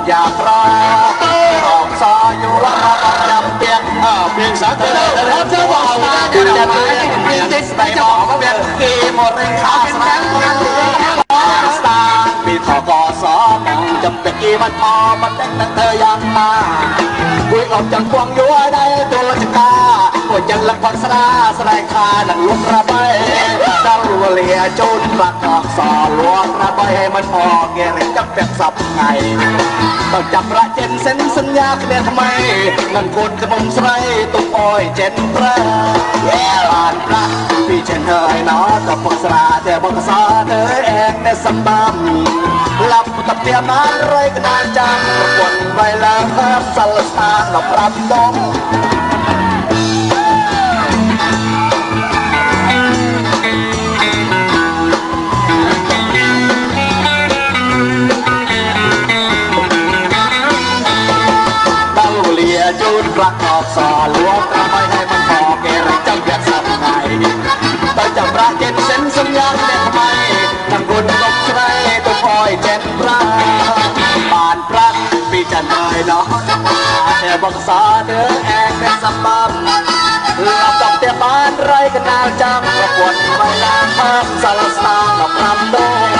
ត់យ៉ាប្ររកសយូររកចាំទៀងអើមានសាទៅរត់ចូលបងស្ដាយចាំមានទេស្ដាយចាំមានគេមករឿងខោស្រាំស្ដាយពីថកសកំចាំតែគេមិនអមិនដឹងនឹងធ្វើយ៉ាងណាគួយអត់ចាំគួងយូរឲ្យដែរទលចកាគួយចាំលឹកផាត់ស្រាស្រែខានឹងលុបប្រាប់ឯង លាជូនបាត់អក្សរលួងដើម្បីឲ្យមិនអងារិចទឹកទាំងសពថ្ងៃទៅចាប់ប្រាក់ចិនសិនសញ្ញាគ្នាថ្មីនឹងកូនខ្ញុំស្រីទុកអោយចិនប្រាយេបានប្រាក់ពីចិនហើយណោទៅពុកស្រាតែបកសរទៅអែកតែសម្បំលាប់ទៅពីបានរៃកណ្ដាលចាំប្រពន្ធໄວឡើងសាលស្ថានដល់ប្រាប់ដង ระกอบสอลวงระบายให้มันพอเกรจังเบียดสับไงต้อจับระเจนเส้นสัญญาณเนี่ยทำไมนั่งกุนตกใครตัวคอยเจ็บพระบานพระปีจันเอยเนาะแต่บอกสาเด้อแองเป็นสบัมหลับจับเตียบานไรกันนาจังประกวดไม่นานพักสารสตาร์กับรำโดง